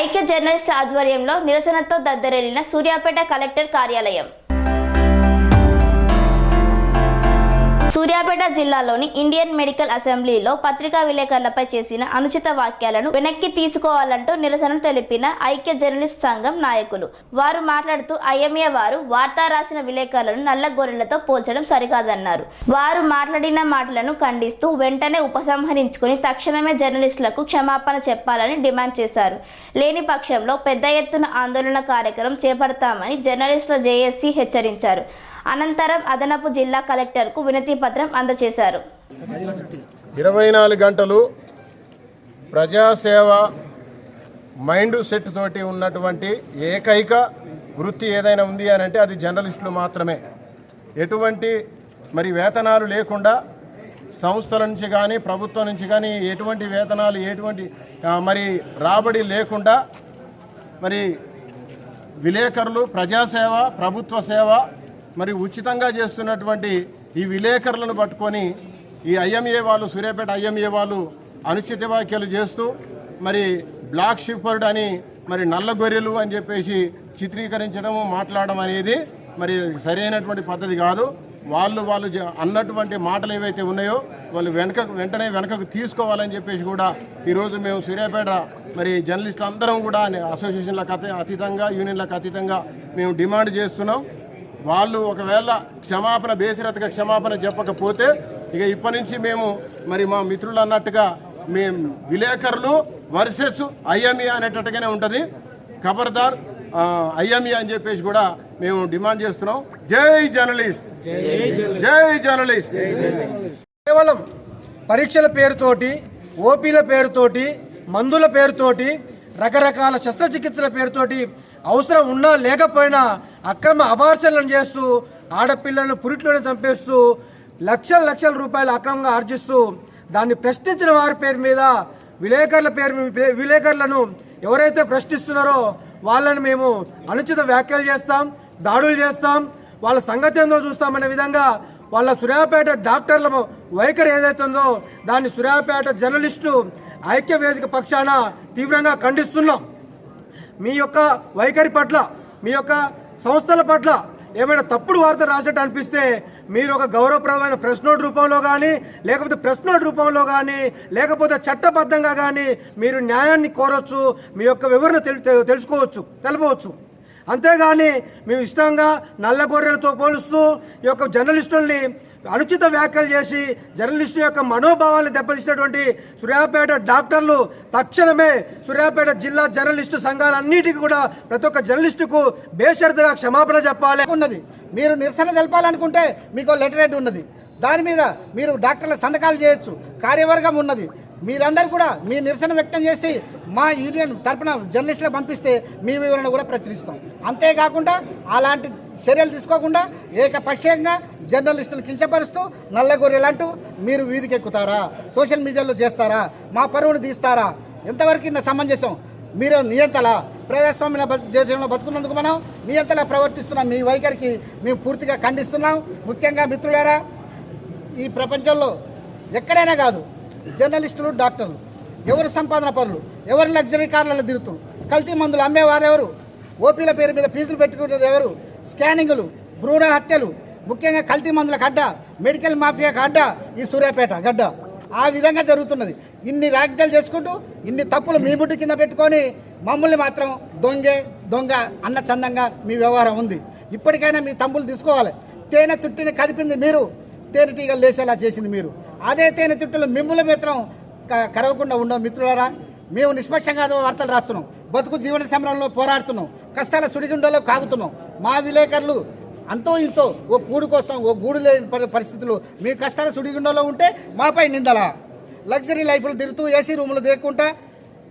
ఐక్య జర్నలిస్టుల ఆధ్వర్యంలో నిరసనతో దద్దరెళ్ళిన సూర్యాపేట కలెక్టర్ కార్యాలయం. సూర్యాపేట జిల్లాలోని ఇండియన్ మెడికల్ అసెంబ్లీలో పత్రికా విలేకరులపై చేసిన అనుచిత వ్యాఖ్యలను వెనక్కి తీసుకోవాలంటూ నిరసన తెలిపిన ఐక్య జర్నలిస్ట్ సంఘం నాయకులు. వారు మాట్లాడుతూ ఐఎంఏ వారు వార్తా రాసిన విలేకరులను నల్ల గొర్రెలతో పోల్చడం సరికాదన్నారు. వారు మాట్లాడిన మాటలను ఖండిస్తూ వెంటనే ఉపసంహరించుకుని తక్షణమే జర్నలిస్టులకు క్షమాపణ చెప్పాలని డిమాండ్ చేశారు. లేని పక్షంలో పెద్ద ఎత్తున ఆందోళన కార్యక్రమం చేపడతామని జర్నలిస్టుల జేఏసీ హెచ్చరించారు. అనంతరం అదనపు జిల్లా కలెక్టర్కు వినతి పత్రం అందజేశారు. ఇరవై నాలుగు గంటలు ప్రజాసేవ మైండ్ సెట్ తోటి ఉన్నటువంటి ఏకైక వృత్తి ఏదైనా ఉంది అని అంటే అది జర్నలిస్టులు మాత్రమే. ఎటువంటి మరి వేతనాలు లేకుండా సంస్థల నుంచి కానీ ప్రభుత్వం నుంచి కానీ ఎటువంటి వేతనాలు ఎటువంటి మరి రాబడి లేకుండా మరి విలేకరులు ప్రజాసేవ ప్రభుత్వ సేవ మరి ఉచితంగా చేస్తున్నటువంటి ఈ విలేకరులను పట్టుకొని ఈ ఐఎంఏ వాళ్ళు సూర్యాపేట ఐఎంఏ వాళ్ళు అనుచిత వ్యాఖ్యలు చేస్తూ మరి బ్లాక్ షిఫర్డ్ అని మరి నల్ల గొర్రెలు అని చెప్పేసి చిత్రీకరించడము మాట్లాడడం అనేది మరి సరైనటువంటి పద్ధతి కాదు. వాళ్ళు వాళ్ళు అన్నటువంటి మాటలు ఏవైతే ఉన్నాయో వాళ్ళు వెనకకు వెంటనే వెనకకు తీసుకోవాలని చెప్పేసి కూడా ఈరోజు మేము సూర్యాపేట మరి జర్నలిస్టులు అందరం కూడా అసోసియేషన్లకు అతీతంగా యూనియన్లకు అతీతంగా మేము డిమాండ్ చేస్తున్నాం. వాళ్ళు ఒకవేళ క్షమాపణ బేసిరతగా క్షమాపణ చెప్పకపోతే ఇక ఇప్పటి నుంచి మేము మరి మా మిత్రులు అన్నట్టుగా మేము విలేకరులు వర్సెస్ ఐఎంఈ అనేటట్టుగానే ఉంటుంది. ఖబర్దార్ ఐఎంఈ అని చెప్పేసి కూడా మేము డిమాండ్ చేస్తున్నాం. జై జర్నలిస్ట్! జై జర్నలిస్ట్! కేవలం పరీక్షల పేరుతోటి ఓపీల పేరుతోటి మందుల పేరుతోటి రకరకాల శస్త్రచికిత్సల పేరుతోటి అవసరం ఉన్నా లేకపోయినా అక్రమ అబార్షన్లను చేస్తూ ఆడపిల్లలను పురిట్లోనే చంపేస్తూ లక్షల లక్షల రూపాయలు అక్రమంగా ఆర్జిస్తూ దాన్ని ప్రశ్నించిన వారి పేరు మీద విలేకరుల పేరు విలేకరులను ఎవరైతే ప్రశ్నిస్తున్నారో వాళ్ళని మేము అనుచిత వ్యాఖ్యలు చేస్తాం దాడులు చేస్తాం వాళ్ళ సంగతి ఏందో చూస్తామనే విధంగా వాళ్ళ సూర్యాపేట డాక్టర్ల వైఖరి ఏదైతే ఉందో దాన్ని సూర్యాపేట జర్నలిస్టు ఐక్య వేదిక పక్షాన తీవ్రంగా ఖండిస్తున్నాం. మీ యొక్క వైఖరి పట్ల మీ యొక్క సంస్థల పట్ల ఏమైనా తప్పుడు వార్త రాసినట్టు అనిపిస్తే మీరు ఒక గౌరవప్రదమైన ప్రెస్ నోట్ రూపంలో కానీ లేకపోతే ప్రెస్ నోట్ రూపంలో కానీ లేకపోతే చట్టబద్ధంగా కానీ మీరు న్యాయాన్ని కోరొచ్చు మీ యొక్క వివరణ తెలుసుకోవచ్చు తెలపవచ్చు. అంతేగాని మేము ఇష్టంగా నల్ల గొర్రెలతో పోలుస్తూ ఈ యొక్క జర్నలిస్టుల్ని అనుచిత వ్యాఖ్యలు చేసి జర్నలిస్టు యొక్క మనోభావాన్ని దెబ్బతీసినటువంటి సూర్యాపేట డాక్టర్లు తక్షణమే సూర్యాపేట జిల్లా జర్నలిస్టు సంఘాలన్నిటికీ కూడా ప్రతి ఒక్క జర్నలిస్టుకు బేషరతుగా క్షమాపణ చెప్పాలి. ఉన్నది. మీరు నిరసన తెలపాలనుకుంటే మీకు లెటర్ హెడ్ ఉన్నది. దాని మీద మీరు డాక్టర్ల సంతకాలు చేయొచ్చు. కార్యవర్గం ఉన్నది. మీరందరూ కూడా మీ నిరసన వ్యక్తం చేసి మా యూనియన్ తరపున జర్నలిస్టులకు పంపిస్తే మీ వివరణ కూడా ప్రచురిస్తాం. అంతేకాకుండా అలాంటి చర్యలు తీసుకోకుండా ఏకపక్షంగా జర్నలిస్టులను కించపరుస్తూ నల్లగొర్రెలంటూ మీరు వీధికి ఎక్కుతారా సోషల్ మీడియాలో చేస్తారా? మా పరువును తీస్తారా? ఎంతవరకు ఇంత సమంజసం? మీరు నియంతలా ప్రజాస్వామ్య జీవితంలో దేశంలో బతుకున్నందుకు మనం నియంతలా ప్రవర్తిస్తున్నాం. మీ వైఖరికి మేము పూర్తిగా ఖండిస్తున్నాం. ముఖ్యంగా మిత్రులారా ఈ ప్రపంచంలో ఎక్కడైనా కాదు జర్నలిస్టులు డాక్టర్లు ఎవరు సంపాదన పనులు ఎవరు లగ్జరీ కార్లలో తిరుగుతున్నారు కల్తీ మందులు అమ్మేవారు ఎవరు? ఓపీల పేరు మీద ఫీజులు పెట్టుకునేది ఎవరు? స్కానింగులు భ్రూణ హత్యలు ముఖ్యంగా కల్తీ మందుల గడ్డ మెడికల్ మాఫియా గడ్డ ఈ సూర్యాపేట గడ్డ. ఆ విధంగా జరుగుతున్నది. ఇన్ని వ్యాఖ్యలు చేసుకుంటూ ఇన్ని తప్పులు మీ బుడ్డు కింద పెట్టుకొని మమ్మల్ని మాత్రం దొంగే దొంగ అన్న చందంగా మీ వ్యవహారం ఉంది. ఇప్పటికైనా మీ తమ్ములు తీసుకోవాలి. తేనె తుట్టిని కదిపింది మీరు. తేనెటీగలు లేసేలా చేసింది మీరు. అదే తేనె తుట్టులు మిమ్ముల మిత్రం క- కరవకుండా ఉండవు మిత్రులారా. మేము నిష్పక్షంగా వార్తలు రాస్తున్నాం. బతుకు జీవన సమరంలో పోరాడుతున్నాం. కష్టాల సుడిగుండలో కాగుతున్నాం. మా విలేకరులు అంతో ఇంతో ఓ కూడు కోసం ఓ గూడు లేని పరి- పరిస్థితులు మీ కష్టాల సుడిగుండలో ఉంటే మాపై నిందలా. లగ్జరీ లైఫ్లు తిరుగుతూ ఏసీ రూములు దేక్కుంటా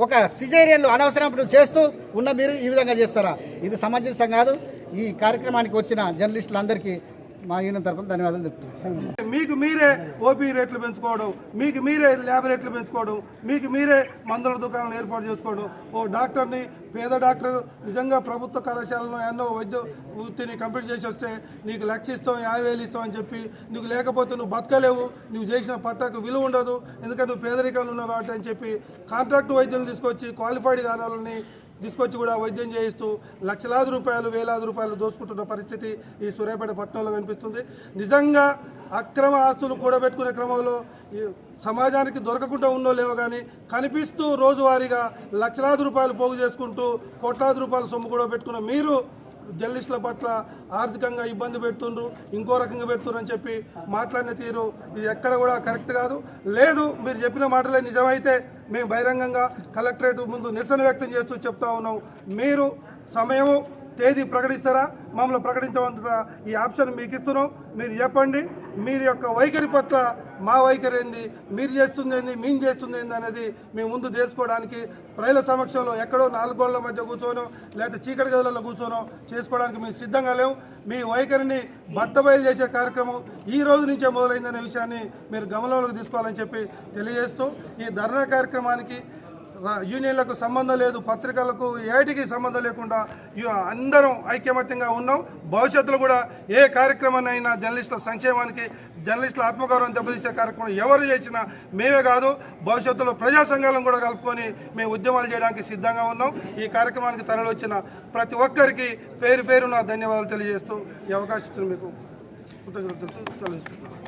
ఒక సిజేరియన్లు అనవసరం చేస్తూ ఉన్న మీరు ఈ విధంగా చేస్తారా? ఇది సమంజసం కాదు. ఈ కార్యక్రమానికి వచ్చిన జర్నలిస్టులందరికీ మా యూనియన్ తరఫున ధన్యవాదాలు చెప్తున్నాం మీకు మీరే ఓపీ రేట్లు పెంచుకోవడం మీకు మీరే ల్యాబ్ రేట్లు పెంచుకోవడం మీకు మీరే మందుల దుకాణాలు ఏర్పాటు చేసుకోవడం. ఓ డాక్టర్ని పేద డాక్టర్ నిజంగా ప్రభుత్వ కళాశాలలో ఎన్నో వైద్య వృత్తిని కంప్లీట్ చేసి వస్తే నీకు లక్ష ఇస్తాం యాభై వేలు ఇస్తాం అని చెప్పి నీకు లేకపోతే నువ్వు బతకలేవు నువ్వు చేసిన పట్టాకు విలువ ఉండదు ఎందుకంటే నువ్వు పేదరికంలో ఉన్నావు కాబట్టి అని చెప్పి కాంట్రాక్ట్ వైద్యులు తీసుకొచ్చి క్వాలిఫైడ్ కాని తీసుకొచ్చి కూడా వైద్యం చేయిస్తూ లక్షలాది రూపాయలు వేలాది రూపాయలు దోచుకుంటున్న పరిస్థితి ఈ సూర్యాపేట పట్టణంలో కనిపిస్తుంది. నిజంగా అక్రమ ఆస్తులు కూడబెట్టుకునే క్రమంలో సమాజానికి దొరకకుండా ఉన్నో లేవో కానీ కనిపిస్తూ రోజువారీగా లక్షలాది రూపాయలు పోగు చేసుకుంటూ కోట్లాది రూపాయల సొమ్ము కూడా పెట్టుకున్న మీరు జర్నలిస్టుల పట్ల ఆర్థికంగా ఇబ్బంది పెడుతుండ్రు ఇంకో రకంగా పెడుతున్నారు అని చెప్పి మాట్లాడిన తీరు ఇది ఎక్కడ కూడా కరెక్ట్ కాదు. లేదు మీరు చెప్పిన మాటలే నిజమైతే మేము బహిరంగంగా కలెక్టరేట్ ముందు నిరసన వ్యక్తం చేస్తూ చెప్తా ఉన్నాం. మీరు సమయము తేదీ ప్రకటిస్తారా? మమ్మల్ని ప్రకటించమంటారా ఈ ఆప్షన్ మీకు ఇస్తున్నాం. మీరు చెప్పండి. మీరు యొక్క వైఖరి పట్ల మా వైఖరి ఏంది? మీరు చేస్తుంది ఏంది? మేము చేస్తుంది ఏంది అనేది మేము ముందు తెలుసుకోవడానికి ప్రజల సమక్షంలో ఎక్కడో నాలుగు మధ్య కూర్చోనో లేకపోతే చీకటి గదులలో కూర్చోనో చేసుకోవడానికి మేము సిద్ధంగా లేవు. మీ వైఖరిని బట్టబయలు చేసే కార్యక్రమం ఈ రోజు నుంచే మొదలైందనే విషయాన్ని మీరు గమనంలోకి తీసుకోవాలని చెప్పి తెలియజేస్తూ ఈ ధర్నా కార్యక్రమానికి యూనియన్లకు సంబంధం లేదు పత్రికలకు ఏటికి సంబంధం లేకుండా అందరం ఐక్యమత్యంగా ఉన్నాం. భవిష్యత్తులో కూడా ఏ కార్యక్రమాన్ని అయినా జర్నలిస్టుల సంక్షేమానికి జర్నలిస్టుల ఆత్మగౌరవం దెబ్బతీసే కార్యక్రమం ఎవరు చేసినా మేమే కాదు భవిష్యత్తులో ప్రజా సంఘాలను కూడా కలుపుకొని మేము ఉద్యమాలు చేయడానికి సిద్ధంగా ఉన్నాం. ఈ కార్యక్రమానికి తరలి వచ్చిన ప్రతి ఒక్కరికి పేరు పేరున ధన్యవాదాలు తెలియజేస్తూ ఈ అవకాశం మీకు కృతజ్ఞతలు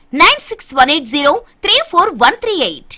Nine six one eight zero three four one three eight